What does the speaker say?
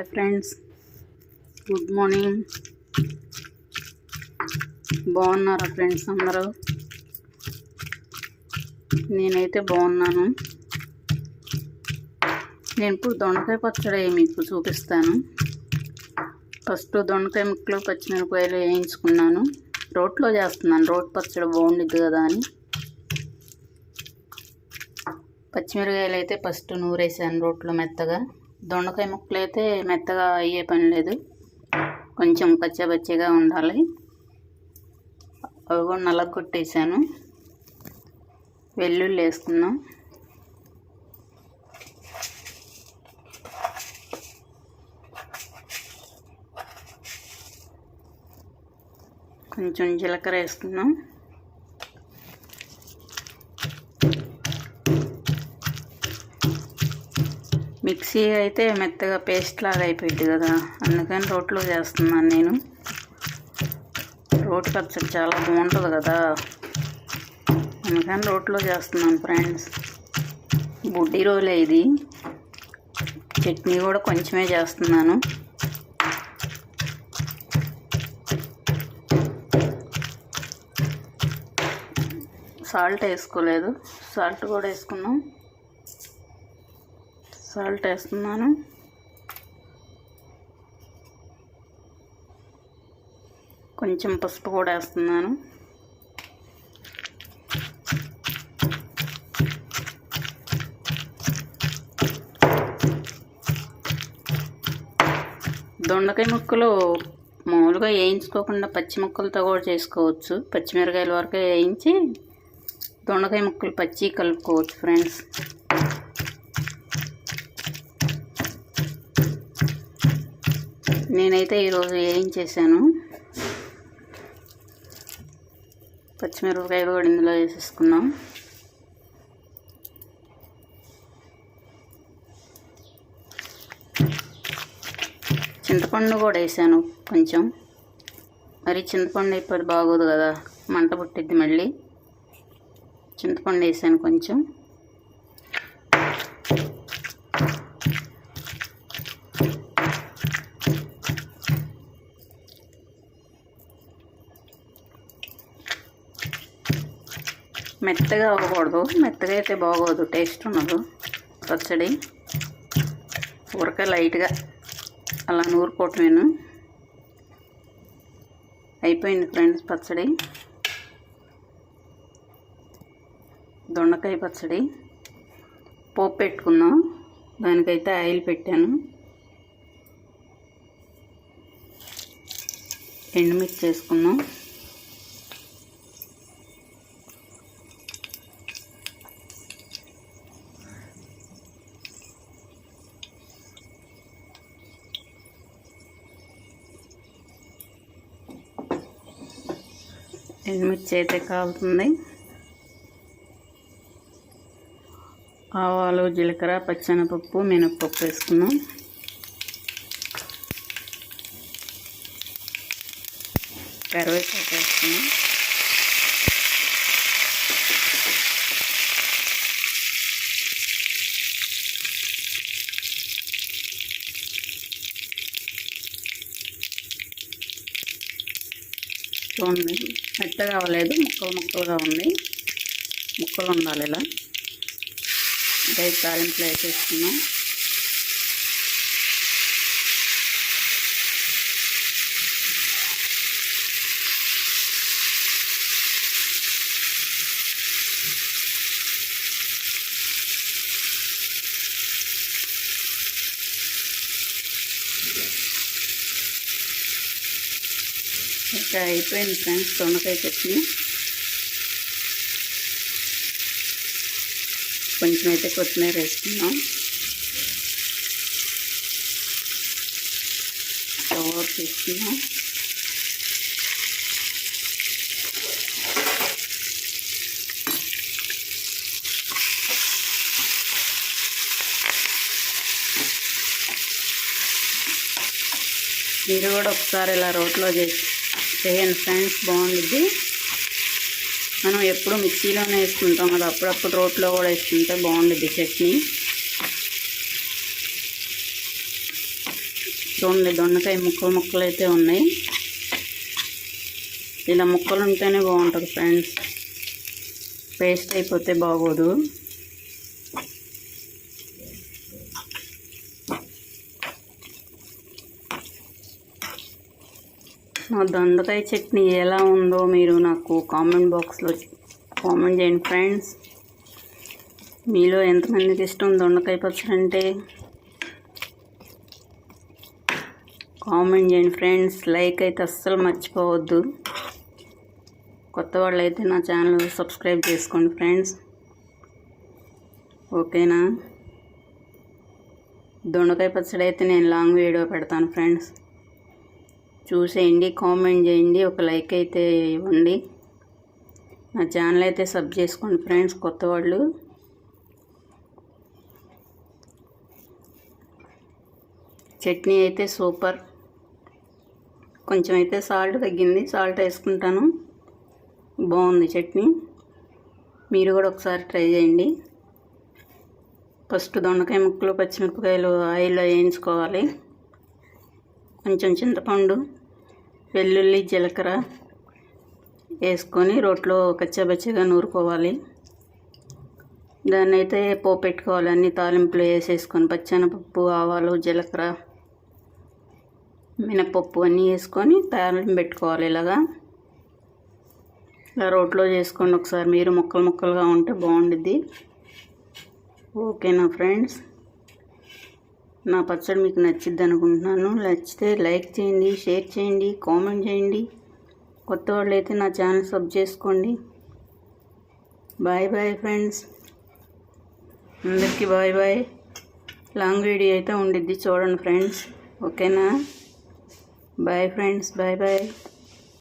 Hi friends good morning బాగున్నారా friends అందరూ? నేనైతే బాగున్నాను. నేను ఇప్పుడు దొండకాయ పచ్చడి మీకు చూపిస్తాను. ఫస్ట్ దొండకాయ ముక్కలు పచ్చిమిరపకాయలు వేయించుకున్నాను. రోట్లో చేస్తున్నాను. రోట్ పచ్చడి బాగుండిద్ది కదా అని. పచ్చిమిరపకాయలు అయితే ఫస్ట్ నూరేసాను రోట్లో మెత్తగా. దొండకాయ ముక్కలు అయితే మెత్తగా అయ్యే పని లేదు. కొంచెం పచ్చబచ్చగా ఉండాలి. అవి కూడా నలగొట్టేసాను వెల్లుల్లి వేసుకున్నాం కొంచెం జీలకర్ర వేసుకున్నాం మిక్సీ అయితే మెత్తగా పేస్ట్ లాగా అయిపోయింది కదా. అందుకని రోట్లో చేస్తున్నాను నేను. రోటి పచ్చడి చాలా బాగుంటుంది కదా. అందుకని రోట్లో చేస్తున్నాను ఫ్రెండ్స్. బుడ్డి రోలే ఇది. చట్నీ కూడా కొంచెమే చేస్తున్నాను. సాల్ట్ వేసుకోలేదు. సాల్ట్ కూడా వేసుకున్నాం. సాల్ట్ వేస్తున్నాను. కొంచెం పసుపు కూడా వేస్తున్నాను. దొండకాయ ముక్కలు మామూలుగా వేయించుకోకుండా పచ్చి ముక్కలతో కూడా చేసుకోవచ్చు. పచ్చిమిరకాయల వరకు వేయించి దొండకాయ ముక్కలు పచ్చి కలుపుకోవచ్చు ఫ్రెండ్స్ నేనైతే ఈరోజు ఏం చేశాను? పచ్చిమిరపకాయలు కూడా ఇందులో వేసేసుకున్నాం. చింతపండు కూడా వేసాను కొంచెం. మరి చింతపండు అయిపోతే బాగోదు కదా మంట పుట్టిద్ది మళ్ళీ. చింతపండు వేసాను కొంచెం. మెత్తగా అవ్వకూడదు. మెత్తగా అయితే బాగోదు. టేస్ట్ ఉండదు. పచ్చడి. ఉరక లైట్గా అలా నూరుకోవటమేను. అయిపోయింది ఫ్రెండ్స్ పచ్చడి. దొండకాయ పచ్చడి. పోపు పెట్టుకుందాం. దానికైతే ఆయిల్ పెట్టాను. ఎండుమిర్చి వేసుకుందాం. ఎండుమిర్చి అయితే కాలుతుంది ఆవాలు జీలకర్ర పచ్చెనపప్పు మినప్పప్పు వేసుకున్నాం కరివేపాకు వేసుకున్నాం చూడండి. మెత్తగా అవ్వలేదు ముక్కలు ముక్కలుగా ఉంది. ముక్కలు ఉండాలి ఇలా. ఇంకా తాలింపులు వేసేసుకున్నాం. ఇంకా అయిపోయింది ఫ్రెండ్స్ దొండకాయ చట్నీ. కొంచెం అయితే కొత్తిమీర వేసుకున్నాం కవర్ ఆఫ్ చేసుకున్నాం మీరు కూడా ఒకసారి ఇలా రోట్లో చేసి చేయండి ఫ్రెండ్స్ బాగుంటుంది మనం ఎప్పుడు మిక్సీలోనే వేసుకుంటాం కదా అప్పుడప్పుడు రోట్లో కూడా వేసుకుంటే బాగుంటుంది చట్నీ. చూడండి దొండకాయ ముక్కలు ముక్కలు అయితే ఉన్నాయి. ఇలా ముక్కలు ఉంటేనే బాగుంటుంది ఫ్రెండ్స్. పేస్ట్ అయిపోతే బాగోదు. నా దొండకాయ చట్నీ ఎలా ఉందో మీరు నాకు కామెంట్ బాక్స్లో కామెంట్ చేయండి ఫ్రెండ్స్. మీలో ఎంతమందికి ఇష్టం దొండకాయ పచ్చడి అంటే? కామెంట్ చేయండి ఫ్రెండ్స్. లైక్ అయితే అస్సలు మర్చిపోవద్దు. కొత్త వాళ్ళు అయితే నా ఛానల్ సబ్స్క్రైబ్ చేసుకోండి ఫ్రెండ్స్. ఓకేనా? దొండకాయ పచ్చడి అయితే నేను లాంగ్ వీడియో పెడతాను ఫ్రెండ్స్. చూసేయండి కామెంట్ చేయండి ఒక లైక్ అయితే ఇవ్వండి. నా ఛానల్ అయితే సబ్ చేసుకోండి ఫ్రెండ్స్ కొత్త వాళ్ళు. చట్నీ అయితే సూపర్. కొంచెం అయితే సాల్ట్ తగ్గింది సాల్ట్ వేసుకుంటాను. బాగుంది చట్నీ. మీరు కూడా ఒకసారి ట్రై చేయండి. ఫస్ట్ దొండకాయ ముక్కలు పచ్చిమిరపకాయలు ఆయిల్లో వేయించుకోవాలి. కొంచెం చింతపండు వెల్లుల్లి జీలకర్ర వేసుకొని రోట్లో కచ్చబచ్చగా నూరుకోవాలి. దాన్ని అయితే పోపు పెట్టుకోవాలి. అన్ని తాలింపులు వేసేసుకొని పచ్చెనపప్పు ఆవాలు జీలకర్ర మినపప్పు అన్నీ వేసుకొని తాలింపు పెట్టుకోవాలి ఇలాగా. ఇలా రోట్లో చేసుకోండి ఒకసారి. మీరు ముక్కలు ముక్కలుగా ఉంటే బాగుండిద్ది. ఓకేనా ఫ్రెండ్స్? నా పచ్చడి మీకు నచ్చిద్ది అనుకుంటున్నాను. నచ్చితే లైక్ చేయండి షేర్ చేయండి కామెంట్ చేయండి. కొత్త వాళ్ళు అయితే నా ఛానల్ సబ్ చేసుకోండి. Bye bye friends. అందరికీ బాయ్ బాయ్. లాంగ్ వీడియో అయితే ఉండిద్ది చూడండి ఫ్రెండ్స్. ఓకేనా? Bye friends bye bye.